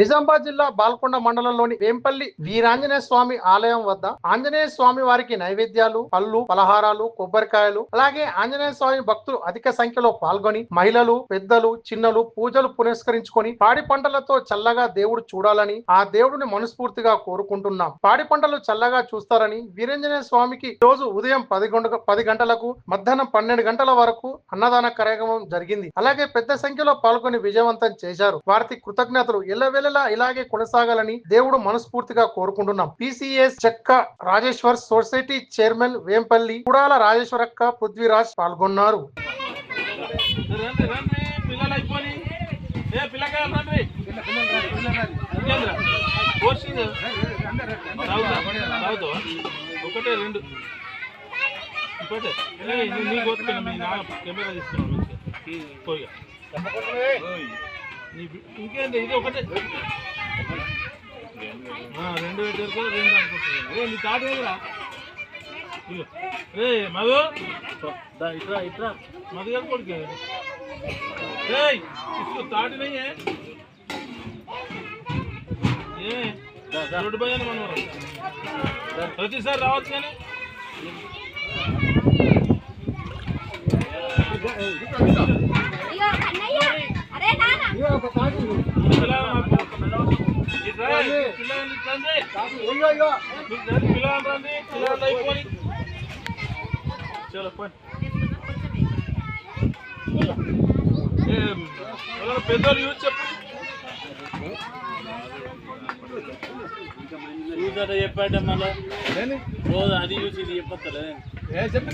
నిజామాబాద్ జిల్లా బాల్కొండ మండలంలోని వేంపల్లి వీరాంజనేయ స్వామి ఆలయం వద్ద ఆంజనేయ స్వామి వారికి నైవేద్యాలు పళ్ళు పలహారాలు కొబ్బరికాయలు అలాగే ఆంజనేయ స్వామి భక్తులు అధిక సంఖ్యలో పాల్గొని మహిళలు పెద్దలు చిన్నలు పూజలు పునస్కరించుకొని పాడి పంటలతో చల్లగా దేవుడు చూడాలని ఆ దేవుడిని మనస్ఫూర్తిగా కోరుకుంటున్నాం. పాడి పంటలు చల్లగా చూస్తారని వీరాంజనేయ స్వామికి రోజు ఉదయం పది గంట పది గంటలకు మధ్యాహ్నం పన్నెండు గంటల వరకు అన్నదాన కార్యక్రమం జరిగింది. అలాగే పెద్ద సంఖ్యలో పాల్గొని విజయవంతం చేశారు. వారికి కృతజ్ఞతలు. ఎల్లవెల్లలా ఇలాగే కొనసాగాలని దేవుడు మనస్ఫూర్తిగా కోరుకుంటున్నాం. పిసిఎస్ చెక్క రాజేశ్వర్ సొసైటీ చైర్మన్ వేంపల్లి కుడాల రాజేశ్వరక్క పృథ్వీరాజ్ పాల్గొన్నారు. ఒకటే రెండు. నీ- మీ నాన్న కెమెరా తీసుకున్నాను పోయి ఇంకేంటి ఇది ఒకటే. రెండు పెట్టారు రెండు అనుకుంటున్నాను ఏ నీ తాట ఇదిగో. ఏ మధు. ఇట్రా ఇట్రా. మధు గారు కొడుకు. ఏయ్ ఇసు తాటి నయ్యే. ఏ రోడ్డు పోయాను మనవరం ప్రతిసారి రావచ్చు కానీ. పెద్దోళ్ళు యూజ్ చెప్పు చూసాట చెప్పాట మళ్ళా రోజు అది చూసి ఇది చెప్పలే రండి,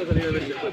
يا